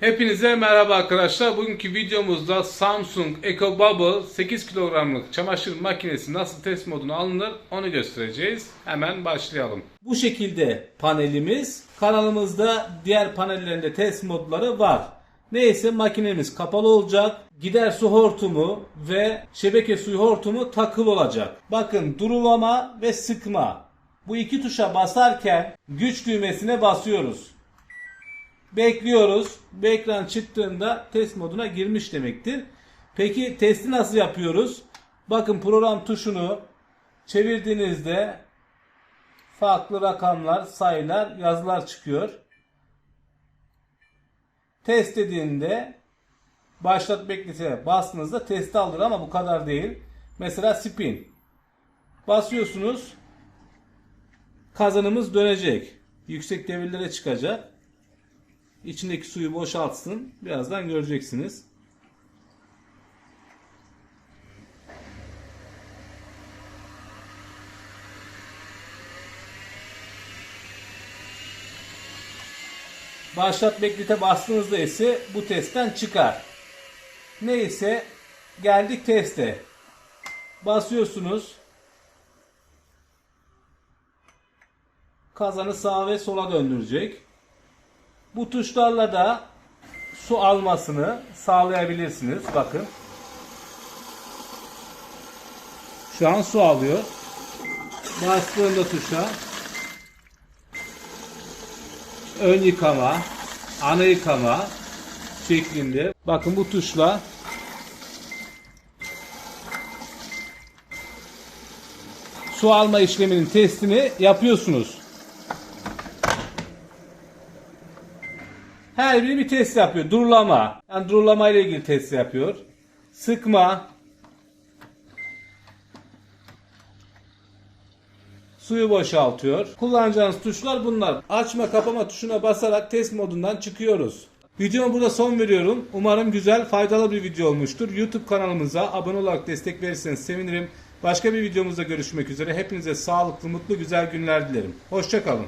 Hepinize merhaba arkadaşlar. Bugünkü videomuzda Samsung EcoBubble 8 kilogramlık çamaşır makinesi nasıl test moduna alınır onu göstereceğiz. Hemen başlayalım. Bu şekilde panelimiz. Kanalımızda diğer panellerinde test modları var. Neyse makinemiz kapalı olacak. Gider su hortumu ve şebeke suyu hortumu takılı olacak. Bakın durulama ve sıkma. Bu iki tuşa basarken güç düğmesine basıyoruz. Bekliyoruz. Bu ekran çıktığında test moduna girmiş demektir. Peki testi nasıl yapıyoruz? Bakın program tuşunu çevirdiğinizde farklı rakamlar, sayılar, yazılar çıkıyor. Test dediğinde başlat bekletiye bastığınızda testi alır ama bu kadar değil. Mesela spin. Basıyorsunuz. Kazanımız dönecek. Yüksek devirlere çıkacak. İçindeki suyu boşaltsın. Birazdan göreceksiniz. Başlat beklete bastığınızda ise bu testten çıkar. Neyse geldik teste. Basıyorsunuz. Kazanı sağa ve sola döndürecek. Bu tuşlarla da su almasını sağlayabilirsiniz. Bakın. Şu an su alıyor. Bastığında tuşa ön yıkama, ana yıkama şeklinde. Bakın bu tuşla su alma işleminin testini yapıyorsunuz. Her biri bir test yapıyor. Durulama. Yani durulama ile ilgili test yapıyor. Sıkma. Suyu boşaltıyor. Kullanacağınız tuşlar bunlar. Açma kapama tuşuna basarak test modundan çıkıyoruz. Videoma burada son veriyorum. Umarım güzel, faydalı bir video olmuştur. YouTube kanalımıza abone olarak destek verirseniz sevinirim. Başka bir videomuzda görüşmek üzere. Hepinize sağlıklı, mutlu, güzel günler dilerim. Hoşçakalın.